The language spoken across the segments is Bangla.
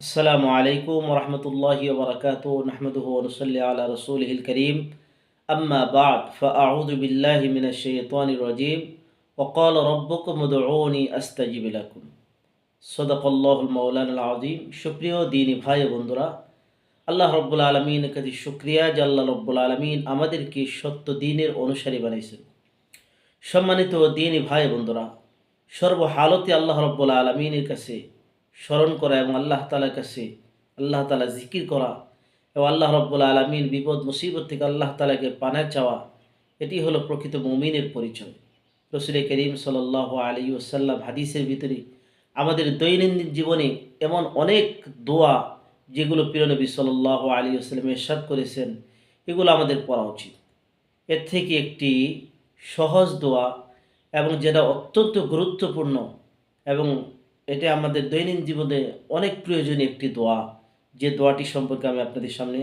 السلام عليكم ورحمة الله وبركاته نحمده ونصلي على رسوله الكريم أما بعد فأعوذ بالله من الشيطان الرجيم وقال ربكم ادعوني أستجب لكم صدق الله المولانا العظيم সুপ্রিয় দিনী ভাই ও বন্ধুরা আল্লাহ রব্বুল আলমিনের কাছে শুক্রিয়া যে আল্লাহ রব্বুল আলমিন আমাদেরকে সত্য দিনের অনুসারী বানাইছেন সম্মানিত দিনী ভাই ও বন্ধুরা সর্বহালতে আল্লাহ রব্বুল আলমিনের কাছে স্মরণ করা এবং আল্লাহ তালার কাছে আল্লাহ তালা জিকির করা এবং আল্লাহ রব্বুল আলমিন বিপদ, মুসিবত থেকে আল্লাহ তালাকে পানা চাওয়া, এটি হলো প্রকৃত মুমিনের পরিচয়। রসুল করিম সাল আলী ওসাল্লাম হাদিসের ভিতরে আমাদের দৈনন্দিন জীবনে এমন অনেক দোয়া যেগুলো প্রিয়নবী সাল্লাহ আলী আসসালাম এরশাদ করেছেন, এগুলো আমাদের পড়া উচিত। এর থেকে একটি সহজ দোয়া এবং যেটা অত্যন্ত গুরুত্বপূর্ণ এবং এটা আমাদের দৈনন্দিন জীবনে অনেক প্রয়োজনীয় একটি দোয়া। যে দোয়াটি সম্পর্কে আমি আপনাদের সামনে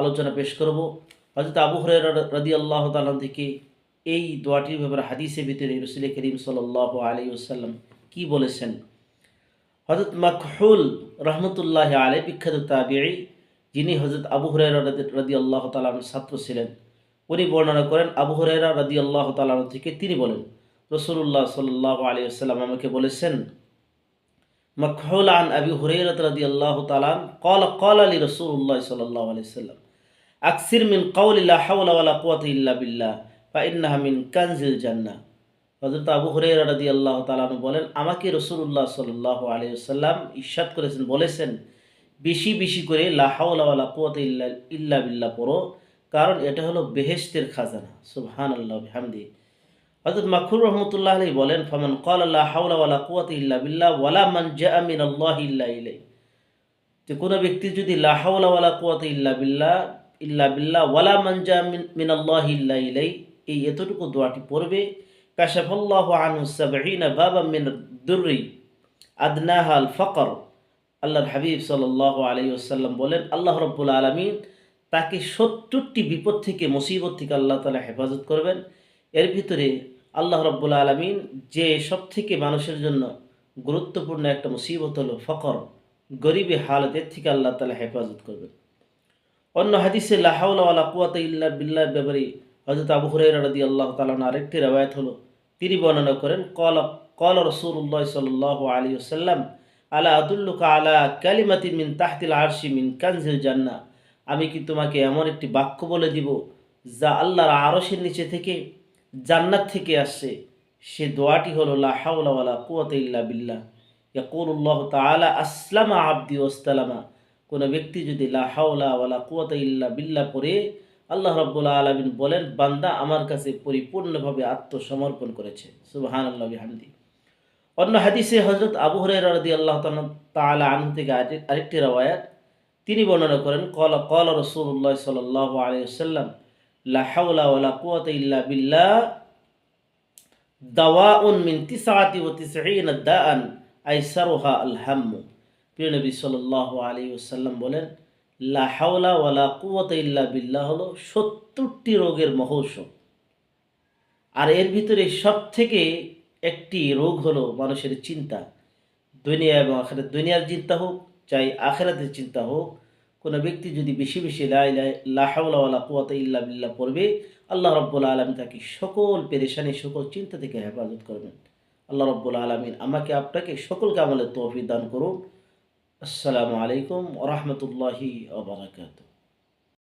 আলোচনা পেশ করব। হয়তো আবু হরের রাদি আল্লাহ তালাম থেকে এই দোয়াটির ব্যাপারে হাদিসের ভিতরে রসুল করিম সাল আলী আসাল্লাম কী বলেছেন? হজরত মকহুল রহমতুল্লাহ আলী বিখ্যাত তাবিআই যিনি হজরত আবু হরেরা রাদি আল্লাহ তালাম ছাত্র ছিলেন। উনি বর্ণনা করেন, আবু হরেরা রাদি আল্লাহ তালাম থেকে তিনি বলেন রসুল্লাহ সাল্লাহ আলী আসাল্লাম আমাকে বলেছেন مكحول عن أبي هريرة رضي الله تعالى عنه قال قال لي رسول الله صلى الله عليه وسلم أكثر من قول لا حول ولا قوة إلا بالله فإنها من كنز الجنة হজরত আবু হরেরা রাদি আল্লাহ তালানু বলেন আমাকে রসুল্লাহ সাল্লাহ আলিয়াল্লাম ইস্বাদ করেছেন বলেছেন বেশি বেশি করে লাহাউলা কুয়াত ইল্লা ইল্লা বিল্লা পড়ো কারণ এটা হলো বেহেস্তের খাজানা সুবহান আল্লাহ হামদি হজরত মাখুর রহমতুল্লাহ আলী বলেন, ফমান কল আল্লাহ হাওলা ওয়ালা কুয়াত ইল্লা বিল্লাহ, ওয়ালা মান জা মিন আল্লাহ ইল্লা ইলাই যে কোনো ব্যক্তি যদি লা হাওলা ওয়ালা কুয়াত ইল্লা বিল্লাহ ইল্লা বিল্লাহ, ওয়ালা মান জা মিন ইল্লা ইলাই এই এতটুকু দোয়াটি পড়বে, কাশাফাল্লাহ আনহু সাবঈনা বাবা মিন দুররি আদনাহা আল ফকর। আল্লাহর হাবিব সাল্লাহ আলী আসাল্লাম বলেন, আল্লাহ রব্বুল আলমিন তাকে সত্তরটি বিপদ থেকে, মুসিবত থেকে আল্লাহ তালা হেফাজত করবেন। এর ভিতরে আল্লাহ রব্বুল আলমিন যে সব থেকে মানুষের জন্য গুরুত্বপূর্ণ একটা মুসিবত হলো ফকর, গরিবে হালতের থেকে আল্লাহ তালা হেফাজত করবেন। অন্য হাদিসে লাহাউলা কুয়াত ইল্লা বিল্লাহ ব্যাপারে হজরত আবু হুরাই রাদি আল্লাহ তালান আরেকটি রেওয়ায়ত হলো, তিনি বর্ণনা করেন, কল কল রসুল্লাহ সাল আলী সাল্লাম আলা আদুল্লুকা আলা কালিমাতি মিন তাহতিল আরশি মিন কানজিল জান্না আমি কি তোমাকে এমন একটি বাক্য বলে দিব যা আল্লাহর আরশের নিচে থেকে জান্নাত থেকে আসছে, সে দোয়াটি হলো, লা হাওলা কুয়াত ইল্লা বিল্লাহ। ইয়াকুল্লাহ তালা আসলামা আব্দি ওস্তালামা কোনো ব্যক্তি যদি লা হাওলা ওয়ালা কুয়াত ইল্লা বিল্লাহ পড়ে, আল্লাহ রব্বুল্লা আলমিন বলেন, বান্দা আমার কাছে পরিপূর্ণভাবে আত্মসমর্পণ করেছে। সুবাহান আল্লাহ হামদি অন্য হাদিসে হজরত আবু রদি আল্লাহ তালা আন থেকে আরেকটি রওয়ায়াত। তিনি বর্ণনা করেন, কল কল রসুল্লাহ সাল আলী সাল্লাম বিল্লাহ দাওয়াউন তিসআতি ওয়া তিসঈনা দাআন আইসারুহা আল হাম্মু। প্রিয় নবী সাল্লাল্লাহু আলাইহি ওয়াসাল্লাম বলেন কুওয়াতা ইল্লা বিল্লাহ হলো সত্তরটি রোগের মহৌষধ। আর এর ভিতরে সব থেকে একটি রোগ হলো মানুষের চিন্তা। দুনিয়া এবং আখেরাত দুনিয়ার চিন্তা হোক, চাই আখেরাতের চিন্তা হোক কোনো ব্যক্তি যদি বেশি বেশি লাহাউলা কুয়াত ইল্লা বিল্লা পড়বে, আল্লাহ রব্বুল আলমী তাকে সকল পেরেশানি, সকল চিন্তা থেকে হেফাজত করবেন। আল্লাহ রব্বুল আলমিন আমাকে, আপনাকে সকলকে আমলের তৌফি দান করুন। আসসালামু আলাইকুম রহমতুল্লাহি আবরাকাতু